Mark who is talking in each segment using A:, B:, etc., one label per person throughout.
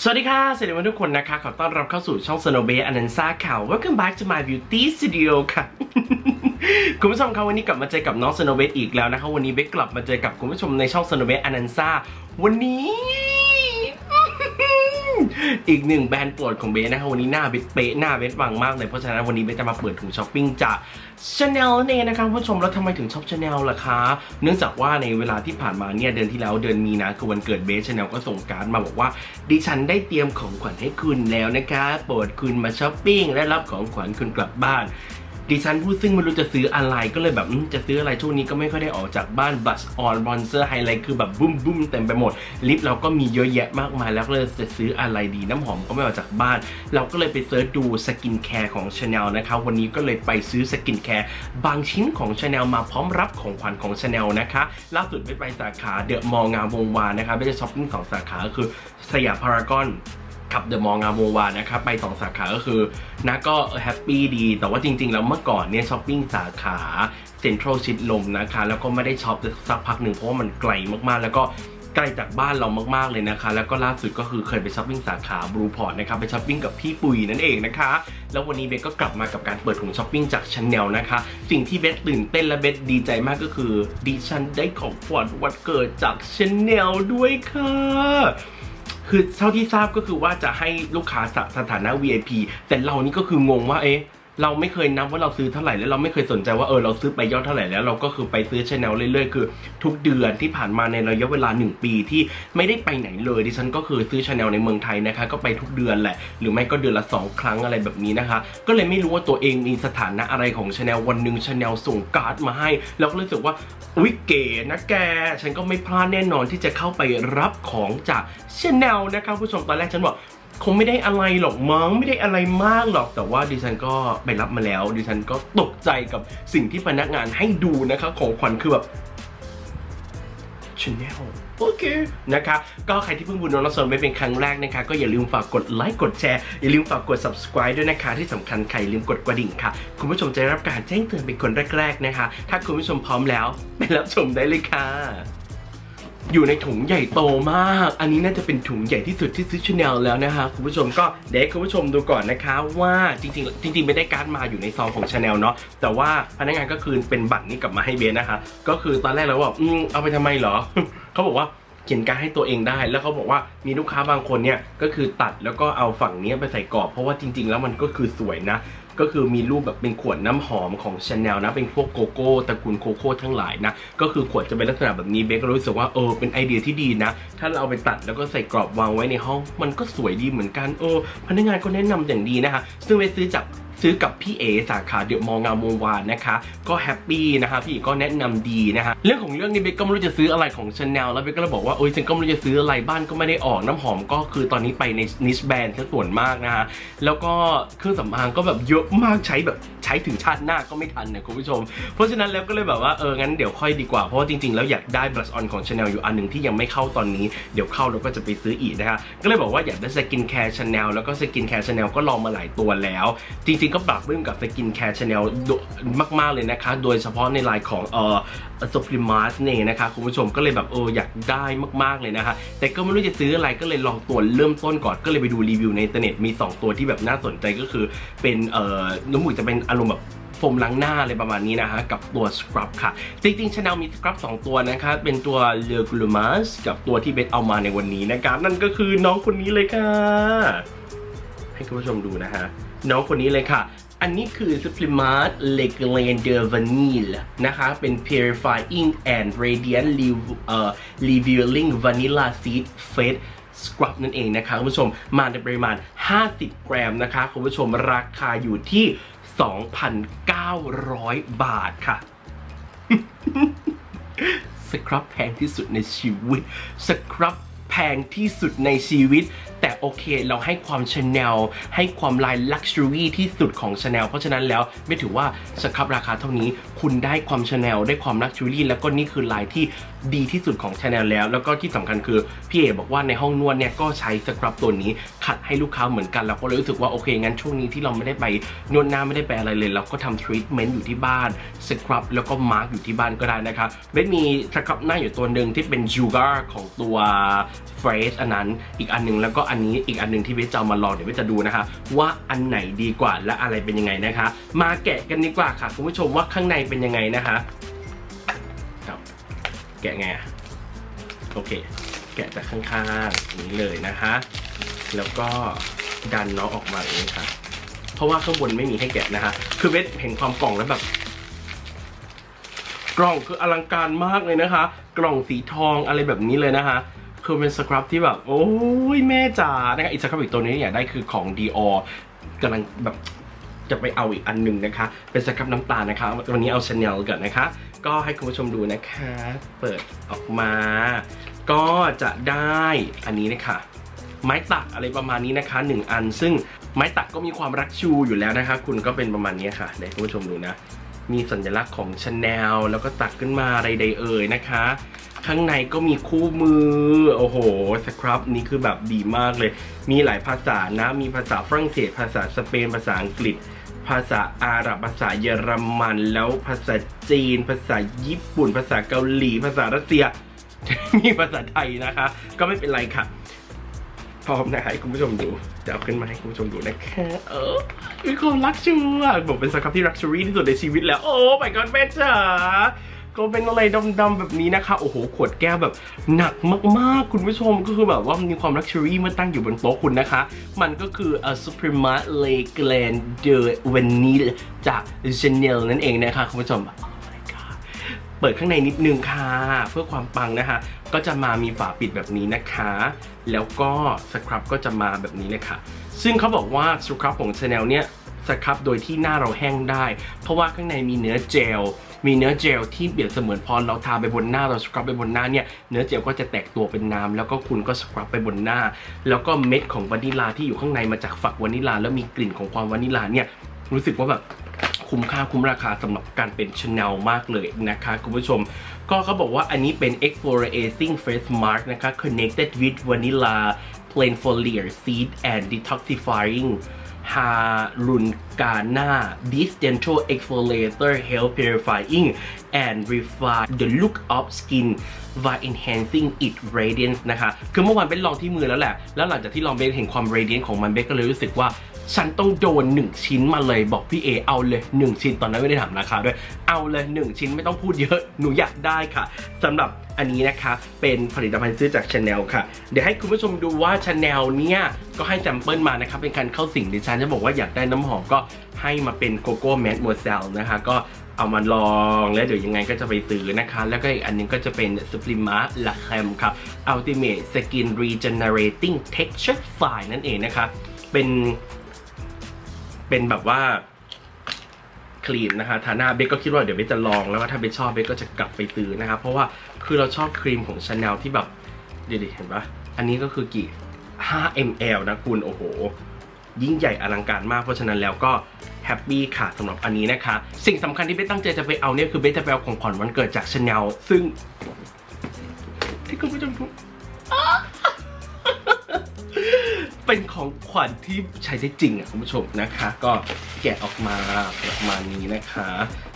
A: สวัสดีค่ะสวัสดีทุกคนนะคะ ขอต้อนรับเข้าสู่ช่อง Snow Bay อนันซ่าข่าว Welcome back to my beauty studio ค่ะ คุณผู้ชมครับวันนี้กลับมาเจอกับน้อง Snow Bay อีกแล้วนะคะ วันนี้เบกกลับมาเจอกับคุณผู้ชมในช่อง Snow Bay อนันซ่าวันนี้ อีกหนึ่งแบรนด์โปรดของเบสนะคะวันนี้หน้าเบสเป๊ะหน้าเบสวังมากเลยเพราะฉะนั้นวันนี้เบสจะมาเปิดถุงช้อปปิ้งจากชาแนลนั่นเองนะครับผู้ชมแล้วทำไมถึงชอบชาแนลล่ะคะเนื่องจากว่าในเวลาที่ผ่านมาเนี่ยเดือนที่แล้วเดือนมีนาคือวันเกิดเบสชาแนลก็ส่งการ์ดมาบอกว่า ดิฉันได้เตรียมของขวัญให้คุณแล้วนะคะโปรดคุณมาช้อปปิ้งและรับของขวัญคุณกลับบ้าน ดิฉันพูดซึ่งไม่รู้จะซื้ออะไรก็เลยแบบจะซื้ออะไรช่วงนี้ก็ไม่ค่อยได้ออกจากบ้านบัสออนบอนเซอร์ไฮไลท์คือแบบบุ้มบุ้มเต็มไปหมดลิปเราก็มีเยอะแยะมากมายแล้วก็เลยจะซื้ออะไรดีน้ำหอมก็ไม่ออกจากบ้าน เราก็เลยไปเซิร์ชดูสกินแคร์ของ Chanel นะคะวันนี้ก็เลยไปซื้อสกินแคร์บางชิ้นของ Chanel มาพร้อมรับของขวัญของ Chanel นะคะล่าสุดไปไปสาขาเดอะมอลล์งามวงวานนะคะไม่ได้ช้อปปิ้งสองสาขาคือสยามพารากอน กับเดอะมอลล์งามวงวานนะครับไปสองสาขาก็คือนะก็แฮปปี้ดี แต่ว่าจริง ๆ แล้วเมื่อก่อนเนี่ยช้อปปิ้งสาขาเซ็นทรัลชิดลมนะคะ แล้วก็ไม่ได้ช็อปสักพักหนึ่งเพราะว่ามันไกลมากๆ แล้วก็ไกลจากบ้านเรามากๆเลยนะคะ แล้วก็ล่าสุดก็คือเคยไปช้อปปิ้งสาขาบรูพอร์ตนะครับไปช้อปปิ้งกับพี่ปุ๋ยนั่นเองนะคะ แล้ววันนี้เบสก็กลับมากับการเปิดถุงช้อปปิ้งจากชาแนลนะคะ สิ่งที่เบสตื่นเต้นและเบสดีใจมากก็คือดิฉันได้ของขวัญวันเกิดจากชาแนลด้วยค่ะ คือเท่าที่ทราบก็คือว่าจะให้ลูกค้าสถานะ VIP แต่เรานี่ก็คืองงว่าเอ๊ะ เราไม่เคยนับว่าเราซื้อเท่าไหร่แล้วเราไม่เคยสนใจว่าเออเราซื้อไปยอดเท่าไหร่แล้วเราก็คือไปซื้อชแนลเรื่อยๆคือ ทุกเดือนที่ผ่านมาในระยะเวลา 1 ปีที่ไม่ได้ไปไหนเลยดิฉันก็คือซื้อชแนลในเมืองไทยนะคะ ก็ไปทุกเดือนแหละ หรือไม่ก็เดือนละ 2 ครั้งอะไรแบบนี้นะคะ ก็เลยไม่รู้ว่าตัวเองมีสถานะอะไรของชแนลวันหนึ่งชแนลส่งการ์ดมาให้แล้วก็รู้สึกว่าอุ๊ยเก๋นะแก ฉันก็ไม่พลาดแน่นอนที่จะเข้าไปรับของจากชแนลนะคะผู้ชมตอนแรกฉันบอก คงไม่ได้อะไรหรอกมั้งไม่ได้อะไรมากหรอก แต่ว่าดิฉันก็ไปรับมาแล้ว ดิฉันก็ตกใจกับสิ่งที่พนักงานให้ดูนะคะ ของขวัญคือแบบชแนลโอเคนะคะก็ใครที่เพิ่งบุญนอนสนไม่เป็นครั้งแรกนะคะ ก็อย่าลืมฝากกดไลค์กดแชร์อย่าลืมฝากกด subscribe ด้วยนะคะ ที่สำคัญใครลืมกดกระดิ่งค่ะ คุณผู้ชมจะได้รับการแจ้งเตือนเป็นคนแรก ๆนะคะ ถ้าคุณผู้ชมพร้อมแล้วไปรับชมได้เลยค่ะ อยู่ในถุงใหญ่โตมาก อันนี้น่าจะเป็นถุงใหญ่ที่สุดที่ซื้อชาแนลแล้วนะคะคุณผู้ชมก็เดี๋ยวให้คุณผู้ชมดูก่อนนะคะว่าจริงๆ จริงๆไม่ได้การ์ดมาอยู่ในซองของชาแนลเนาะแต่ว่าพนักงานก็คือเป็นบัตรนี้กลับมาให้เบสนะคะ ก็คือตอนแรกเราก็บอกอืมเอาไปทำไมเหรอ เขาบอกว่าเขียนการดให้ตัวเองได้ แล้วเขาบอกว่ามีลูกค้าบางคนเนี่ยก็คือตัดแล้วก็เอาฝั่งนี้ไปใส่กรอบ เพราะว่าจริง ๆ แล้วมันก็คือสวยนะ ก็คือมีรูปแบบเป็นขวดน้ำหอมของชาแนลนะ เป็นพวกโกโก้ตระกูลโกโก้ทั้งหลายนะ ก็คือขวดจะเป็นลักษณะแบบนี้เบคก็รู้สึกว่าเออเป็นไอเดียที่ดีนะ ถ้าเราเอาไปตัดแล้วก็ใส่กรอบวางไว้ในห้อง มันก็สวยดีเหมือนกันเออพนักงานก็แนะนำอย่างดีนะคะซึ่งเบคซื้อจาก ซื้อกับพี่เอสาขาเดอะมองงามวงวานนะคะ ก็แฮปปี้นะคะพี่ก็แนะนำดีนะคะเรื่องของเรื่องนี้เบสก็ไม่รู้จะซื้ออะไรของชาแนลแล้วเบสก็เลยบอกว่าโอ้ยฉันก็ไม่รู้จะซื้ออะไรบ้านก็ไม่ได้ออกน้ำหอมก็คือตอนนี้ไปในนิชแบรนด์ซะส่วนมากนะคะแล้วก็เครื่องสำอางก็แบบเยอะมากใช้แบบใช้ถึงชาติหน้าก็ไม่ทันนะคุณผู้ชม เพราะฉะนั้นแล้วก็เลยแบบว่าเอองั้นเดี๋ยวค่อยดีกว่าเพราะว่าจริงๆแล้วอยากได้บลัชออนของชาแนลอยู่อันหนึ่งที่ยังไม่เข้าตอนนี้เดี๋ยวเข้าแล้วก็จะไปซื้ออีกนะคะก็เลยบอกว่าอยากได้สกินแคร์ชาแนลแล้วก็สกินแคร์ชาแนลก็ลองมาหลายตัวแล้ว จริงๆก็ปรับปรื้มกับสกินแคร์ชาแนลมาก ๆ เลยนะคะ โดยเฉพาะในไลน์ของเอ่อสปริมาสเนี่ยนะคะคุณผู้ชมก็เลยแบบเอออยากได้มากๆเลยนะคะ แต่ก็ไม่รู้จะซื้ออะไรก็เลยลองตัวเริ่มต้นก่อนก็เลยไปดูรีวิวในอินเทอร์เน็ตมี 2 ตัวที่แบบน่าสนใจก็คือเป็นเอ่อน้ำมูกจะเป็นอารมณ์แบบโฟมล้างหน้าอะไรประมาณนี้นะฮะกับตัวสครับค่ะ จริงๆชาแนลมีสครับ 2 ตัวนะคะ เป็นตัวเลอกลูมัสกับตัวที่เบสเอามาในวันนี้นะครับ นั่นก็คือน้องคนนี้เลยค่ะ ให้คุณผู้ชมดูนะฮะ น้องคนนี้เลยค่ะ อันนี้คือ Supplement Le Glander Vanille นะคะ เป็น Purifying and Radiant Rev- เอ่อ Revealing Vanilla Seed Face Scrub นั่นเองนะคะคุณผู้ชมมาในปริมาณ 50 กรัมนะคะคุณผู้ชมราคาอยู่ที่ 2,900 บาทค่ะ สครับแพงที่สุดในชีวิต สครับแพงที่สุดในชีวิต แต่โอเคเราให้ความชาแนลให้ความลายลักชัวรี่ที่สุดของชาแนลเพราะฉะนั้นแล้วไม่ถือว่าสครับราคาเท่านี้ คุณได้ความชาแนลได้ความลักชัวรี่แล้วก็นี่คือลายที่ดีที่สุดของชาแนลแล้ว แล้วก็ที่สำคัญคือพี่เอบอกว่าในห้องนวดเนี่ยก็ใช้สครับตัวนี้ขัดให้ลูกค้าเหมือนกันเราก็เลยรู้สึกว่าโอเคงั้นช่วงนี้ที่เราไม่ได้ไปนวดหน้าไม่ได้ไปอะไรเลย เราก็ทำทรีทเมนต์อยู่ที่บ้านสครับแล้วก็มาร์กอยู่ที่บ้านก็ได้นะคะเบสมีสครับหน้าอยู่ตัวหนึ่งที่เป็นจูการ์ของตัวเฟรชอันนั้นอีกอันหนึ่งแล้วก็อันนี้อีกอันหนึ่งที่เบสจะเอามาลองเดี๋ยวเบสจะดูนะคะ ว่าอันไหนดีกว่าและอะไรเป็นยังไงนะคะ มาแกะกันดีกว่าค่ะคุณผู้ชมว่าข้างในเป็นยังไงนะคะครับแกะไงอะโอเค แกะจากข้างๆนี้เลยนะคะ แล้วก็ดันน้องออกมาเองค่ะ เพราะว่าข้างบนไม่มีให้แกะนะคะ คือเบสเห็นความกล่องแล้วแบบกล่องคืออลังการมากเลยนะคะ กล่องสีทองอะไรแบบนี้เลยนะคะ คือเป็นสครับที่แบบ โอ้ยแม่จ๋านะคะอีกสครับอีกตัวนี้อยากได้คือของ Dior กำลังแบบจะไปเอาอีกอันหนึ่งนะคะ เป็นสครับน้ำตาลนะคะ วันนี้เอา Chanel ก่อนนะคะ ก็ให้คุณผู้ชมดูนะคะ เปิดออกมา ก็จะได้อันนี้นะคะไม้ตักอะไรประมาณนี้นะคะหนึ่งอัน ซึ่งไม้ตักก็มีความรักชูอยู่แล้วนะคะ คุณก็เป็นประมาณนี้ค่ะเดี๋ยวให้คุณผู้ชมดูนะ มีสัญลักษณ์ของชาแนลแล้วก็ตักขึ้นมาอะไรใดเอ่ยนะคะ ข้างในก็มีคู่มือ โอ้โหสครับนี่คือแบบดีมากเลย มีหลายภาษานะ มีภาษาฝรั่งเศส ภาษาสเปน ภาษาอังกฤษ ภาษาอาหรับ ภาษาเยอรมัน แล้วภาษาจีน ภาษาญี่ปุ่น ภาษาเกาหลี ภาษารัสเซีย มีภาษาไทยนะคะ ก็ไม่เป็นไรค่ะพร้อมนะคะให้คุณผู้ชมดูจะเอาขึ้นมาให้คุณผู้ชมดูนะคะเออมีความรักชูอะบอกเป็นสครับที่รักชูรี่ที่สุดในชีวิตแล้ว โอ้ my god แม่จ๋า ก็เป็นอะไรดำๆแบบนี้นะคะ โอ้โห ขวดแก้วแบบหนักมากๆ คุณผู้ชมก็คือแบบว่ามีความรักชูรี่มื่อตั้งอยู่บนโต๊ะคุณนะคะ มันก็คือ a Suprema Le Grand e Vanille จาก Chanel นั่นเองนะคะ คุณผู้ชม เปิดข้างในนิดนึงค่ะ เพื่อความปังนะคะ ก็จะมามีฝาปิดแบบนี้นะคะ แล้วก็สครับก็จะมาแบบนี้เลยค่ะ ซึ่งเขาบอกว่าสครับของ Chanel เนี่ย สครับโดยที่หน้าเราแห้งได้ เพราะว่าข้างในมีเนื้อเจล มีเนื้อเจลที่เปรียบเสมือนพอเราทาไปบนหน้าเราสครับไปบนหน้าเนี่ยเนื้อเจลก็จะแตกตัวเป็นน้ำแล้วก็คุณก็สครับไปบนหน้า แล้วก็เม็ดของวานิลลาที่อยู่ข้างในมาจากฝักวานิลลาแล้วมีกลิ่นของความวานิลลาเนี่ยรู้สึกว่าแบบคุ้มค่าคุ้มราคาสำหรับการเป็น Chanel มากเลยนะคะคุณผู้ชม ก็เขาบอกว่าอันนี้เป็น Exfoliating Face Mask นะคะ Connected with Vanilla Plain Foliar Seed and Detoxifying Harungana This Gentle Exfoliator Help Purifying and Refine the look of skin by enhancing It radiance นะคะ คือเมื่อวานเป็นลองที่มือแล้วแหละ แล้วหลังจากที่ลองเบสเห็นความ radiance ของมันเบสก็เลยรู้สึกว่า ฉันต้องโดน1 ชิ้นมาเลยบอกพี่เอเอาเลย 1 ชิ้นตอนนั้นไม่ได้ถามราคาด้วย เอาเลย 1 ชิ้นไม่ต้องพูดเยอะหนูอยากได้ค่ะสำหรับอันนี้นะคะเป็นผลิตภัณฑ์ซื้อจาก Chanel ค่ะ เดี๋ยวให้คุณผู้ชมดูว่า Chanel เนี่ยก็ให้แซมเปิลมานะคะเป็นการเข้าสิ่งดิฉันจะบอกว่าอยากได้น้ำหอมก็ให้มาเป็นโกโก้แม d โมเซลนะคะก็เอามาลองแล้วเดี๋ยวยังไงก็จะไปซื้อนะคะ แล้วก็อีกอันหนึงก็จะเป็น Suprema La Creme ครับ Ultimate Skin Regenerating Texture Fine นั่นเองนะคะ เป็น เป็นแบบว่าครีมนะคะทาหน้าเบกก็คิดว่าเดี๋ยวเบกจะลองแล้วว่าถ้าเบกชอบเบกก็จะกลับไปซื้อนะครับเพราะว่าคือเราชอบครีมของชาแนลที่แบบเดี๋ยวดิเห็นปะอันนี้ก็คือกี่ 5 ml นะคุณโอ้โห ยิ่งใหญ่อลังการมากเพราะฉะนั้นแล้วก็แฮปปี้ค่ะสำหรับอันนี้นะคะ สิ่งสำคัญที่เบสตั้งใจจะไปเอาเนี่ยคือเบสจะไปเอาของขวัญวันเกิดจากชาแนลซึ่งที่คุณผู้ชม เป็นของขวัญที่ใช้ได้จริงอะคุณผู้ชมนะคะ ก็แกะออกมาประมาณนี้นะคะ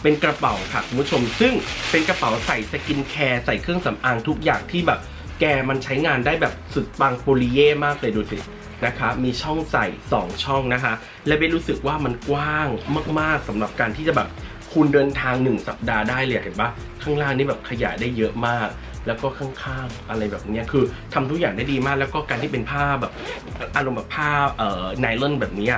A: เป็นกระเป๋าค่ะคุณผู้ชม ซึ่งเป็นกระเป๋าใส่สกินแคร์ใส่เครื่องสำอางทุกอย่างที่แบบ แกมันใช้งานได้แบบสุดปังโปลีเย่มากเลยดูสินะคะมีช่องใส่ 2 ช่องนะคะ และเบนรู้สึกว่ามันกว้างมากๆสำหรับการที่จะแบบคุณเดินทาง 1 สัปดาห์ได้เลยเห็นปะข้างล่างนี่แบบขยายได้เยอะมาก แล้วก็ข้างๆอะไรแบบเนี้ยคือทำทุกอย่างได้ดีมาก แล้วก็การที่เป็นผ้าแบบอารมณ์แบบผ้าเอ่อไนลอนแบบนี้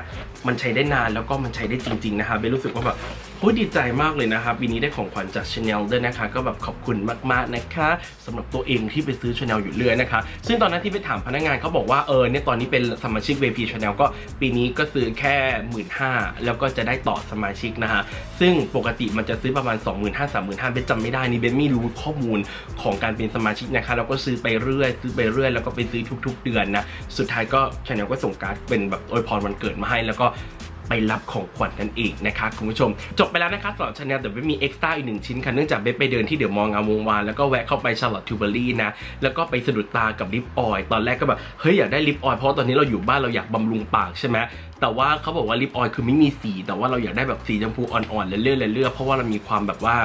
A: มันใช้ได้นานแล้วก็มันใช้ได้จริง ๆ นะคะเบลรู้สึกว่าแบบ โอ้ยดีใจมากเลยนะคะปีนี้ได้ของขวัญจาก Chanel ด้วยนะคะ ก็แบบขอบคุณมากๆนะคะสำหรับตัวเองที่ไปซื้อ Chanel อยู่เรื่อยนะคะ ซึ่งตอนนั้นที่ไปถามพนักงานเขาบอกว่าเออเนี่ยตอนนี้เป็นสมาชิก VIP Chanel ก็ปีนี้ก็ซื้อแค่หมื่นห้าแล้วก็จะได้ต่อสมาชิกนะคะซึ่งปกติมันจะซื้อประมาณ 2 5 0 0 0 3 5 0 0 0เบนจำไม่ได้นี่เบนไม่รู้ข้อมูลของการเป็นสมาชิกนะคะเราก็ซื้อไปเรื่อยซื้อไปเรื่อยแล้วก็ไปซื้อทุก ๆ เดือนนะสุดท้ายก็ Chanel ก็ส่งการ์ดเป็นแบบอวยพรวันเกิดมาให้แล้วก็ ไปรับของขวัญกันเองนะคะคุณผู้ชม จบไปแล้วนะคะสำหรับชาแนลแต่ไม่มีเอ็กซ์ต้าอีกหนึ่งชิ้นค่ะเนื่องจากเบสไปเดินที่เดี๋ยวมองงามวงวานแล้วก็แวะเข้าไปชาร์ลอตทูเบอรี่นะแล้วก็ไปสะดุดตากับลิปออยตอนแรกก็แบบเฮ้ยอยากได้ลิปออยเพราะตอนนี้เราอยู่บ้านเราอยากบำรุงปากใช่ไหมแต่ว่าเขาบอกว่าลิปออยคือไม่มีสี แต่ว่าเราอยากได้แบบสีชมพูอ่อนๆเลื่อยๆเลื่อยๆเพราะว่าเรามีความแบบว่า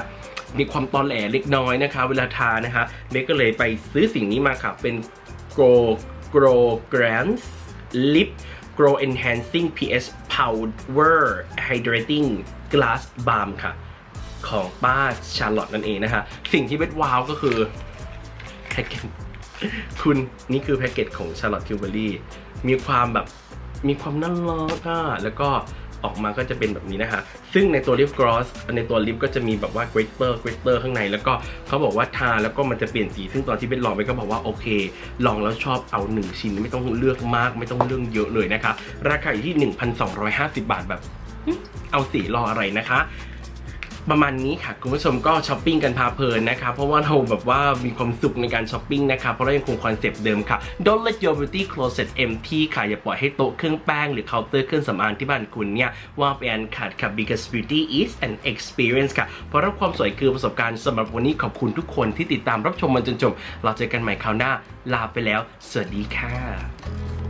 A: มีความตอนแหลเล็กน้อยนะคะ เวลาทานะคะเบสก็เลยไปซื้อสิ่งนี้มาค่ะเป็น Grow Grow Grants Lip Grow Enhancing PS Power Hydrating Glass Balm ค่ะ ของป้าชาร์ลอตนั่นเองนะคะ สิ่งที่เป็นว้าวก็คือแพ็กเกจคุณนี่คือแพ็กเกจของชาร์ลอตทิวเบอรี่มีความแบบมีความน่ารักอะแล้วก็ ออกมาก็จะเป็นแบบนี้นะคะ ซึ่งในตัวลิปกรอสในตัวลิปก็จะมีแบบว่าเกรเตอร์เกรเตอร์ข้างในแล้วก็เขาบอกว่าทาแล้วก็มันจะเปลี่ยนสี ซึ่งตอนที่เป็นลองไปก็บอกว่าโอเค ลองแล้วชอบเอา 1 ชิ้นไม่ต้องเลือกมาก ไม่ต้องเลือกเยอะเลยนะคะ ราคาอยู่ที่ 1,250 บาทแบบ เอาสีรออะไรนะคะ ประมาณนี้ค่ะคุณผู้ชมก็ช้อปปิ้งกันพาเพลินนะคะเพราะว่าเราแบบว่ามีความสุขในการช้อปปิ้งนะคะเพราะเรายังคงคอนเซปต์เดิมค่ะ Don't let your beauty closet empty ค่ะอย่าปล่อยให้โต๊ะเครื่องแป้งหรือเคาน์เตอร์เครื่องสำอางที่บ้านคุณเนี่ยว่างไปอันขาดค่ะ because beauty is an experience ค่ะ เพราะรับความสวยคือประสบการณ์สำหรับวันนี้ขอบคุณทุกคนที่ติดตามรับชมมันจนจบ เราเจอกันใหม่คราวหน้าลาไปแล้ว สวัสดีค่ะ